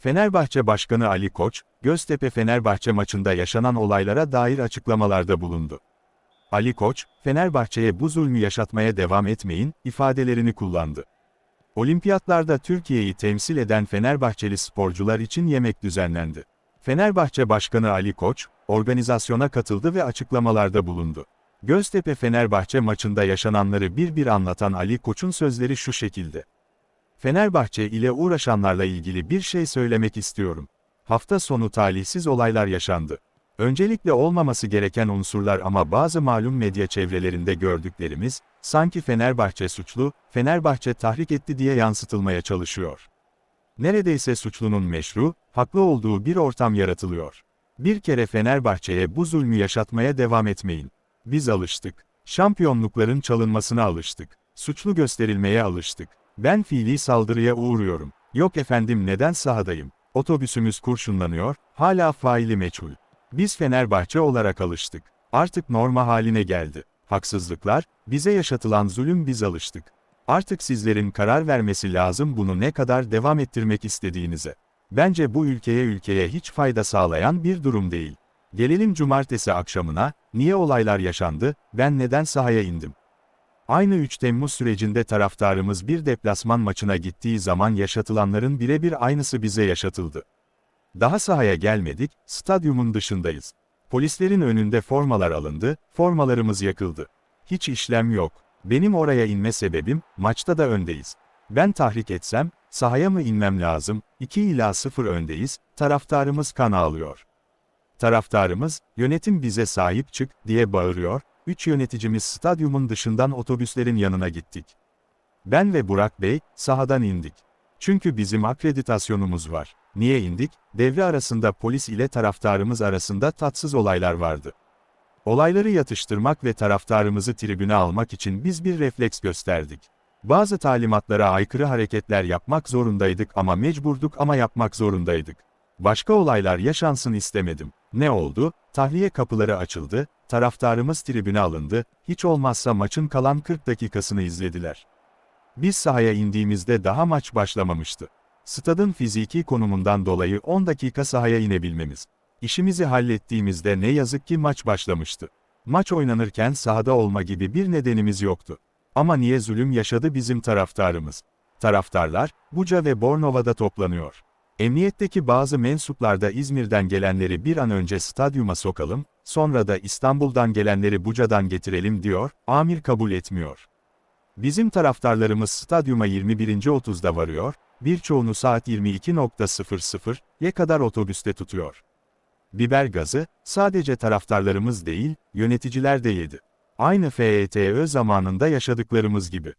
Fenerbahçe Başkanı Ali Koç, Göztepe Fenerbahçe maçında yaşanan olaylara dair açıklamalarda bulundu. Ali Koç, Fenerbahçe'ye bu zulmü yaşatmaya devam etmeyin, ifadelerini kullandı. Olimpiyatlarda Türkiye'yi temsil eden Fenerbahçeli sporcular için yemek düzenlendi. Fenerbahçe Başkanı Ali Koç, organizasyona katıldı ve açıklamalarda bulundu. Göztepe Fenerbahçe maçında yaşananları bir bir anlatan Ali Koç'un sözleri şu şekilde. Fenerbahçe ile uğraşanlarla ilgili bir şey söylemek istiyorum. Hafta sonu talihsiz olaylar yaşandı. Öncelikle olmaması gereken unsurlar ama bazı malum medya çevrelerinde gördüklerimiz, sanki Fenerbahçe suçlu, Fenerbahçe tahrik etti diye yansıtılmaya çalışıyor. Neredeyse suçlunun meşru, haklı olduğu bir ortam yaratılıyor. Bir kere Fenerbahçe'ye bu zulmü yaşatmaya devam etmeyin. Biz alıştık. Şampiyonlukların çalınmasına alıştık. Suçlu gösterilmeye alıştık. Ben fiili saldırıya uğruyorum. Yok efendim neden sahadayım? Otobüsümüz kurşunlanıyor, hala faili meçhul. Biz Fenerbahçe olarak alıştık. Artık norma haline geldi. Haksızlıklar, bize yaşatılan zulüm biz alıştık. Artık sizlerin karar vermesi lazım bunu ne kadar devam ettirmek istediğinize. Bence bu ülkeye ülkeye hiç fayda sağlayan bir durum değil. Gelelim cumartesi akşamına, niye olaylar yaşandı, ben neden sahaya indim? Aynı 3 Temmuz sürecinde taraftarımız bir deplasman maçına gittiği zaman yaşatılanların birebir aynısı bize yaşatıldı. Daha sahaya gelmedik, stadyumun dışındayız. Polislerin önünde formalar alındı, formalarımız yakıldı. Hiç işlem yok. Benim oraya inme sebebim, maçta da öndeyiz. Ben tahrik etsem, sahaya mı inmem lazım, 2 ila 0 öndeyiz, taraftarımız kan ağlıyor. Taraftarımız, yönetim bize sahip çık, diye bağırıyor, üç yöneticimiz stadyumun dışından otobüslerin yanına gittik. Ben ve Burak Bey, sahadan indik. Çünkü bizim akreditasyonumuz var. Niye indik? Devre arasında polis ile taraftarımız arasında tatsız olaylar vardı. Olayları yatıştırmak ve taraftarımızı tribüne almak için biz bir refleks gösterdik. Bazı talimatlara aykırı hareketler yapmak zorundaydık ama mecburduk ama yapmak zorundaydık. Başka olaylar yaşansın istemedim. Ne oldu? Tahliye kapıları açıldı, taraftarımız tribüne alındı, hiç olmazsa maçın kalan 40 dakikasını izlediler. Biz sahaya indiğimizde daha maç başlamamıştı. Stadın fiziki konumundan dolayı 10 dakika sahaya inebilmemiz. İşimizi hallettiğimizde ne yazık ki maç başlamıştı. Maç oynanırken sahada olma gibi bir nedenimiz yoktu. Ama niye zulüm yaşadı bizim taraftarımız? Taraftarlar, Buca ve Bornova'da toplanıyor. Emniyetteki bazı mensuplar da İzmir'den gelenleri bir an önce stadyuma sokalım, sonra da İstanbul'dan gelenleri Buca'dan getirelim diyor, amir kabul etmiyor. Bizim taraftarlarımız stadyuma 21.30'da varıyor, birçoğunu saat 22.00'ye kadar otobüste tutuyor. Biber gazı, sadece taraftarlarımız değil, yöneticiler de yedi. Aynı FETÖ zamanında yaşadıklarımız gibi.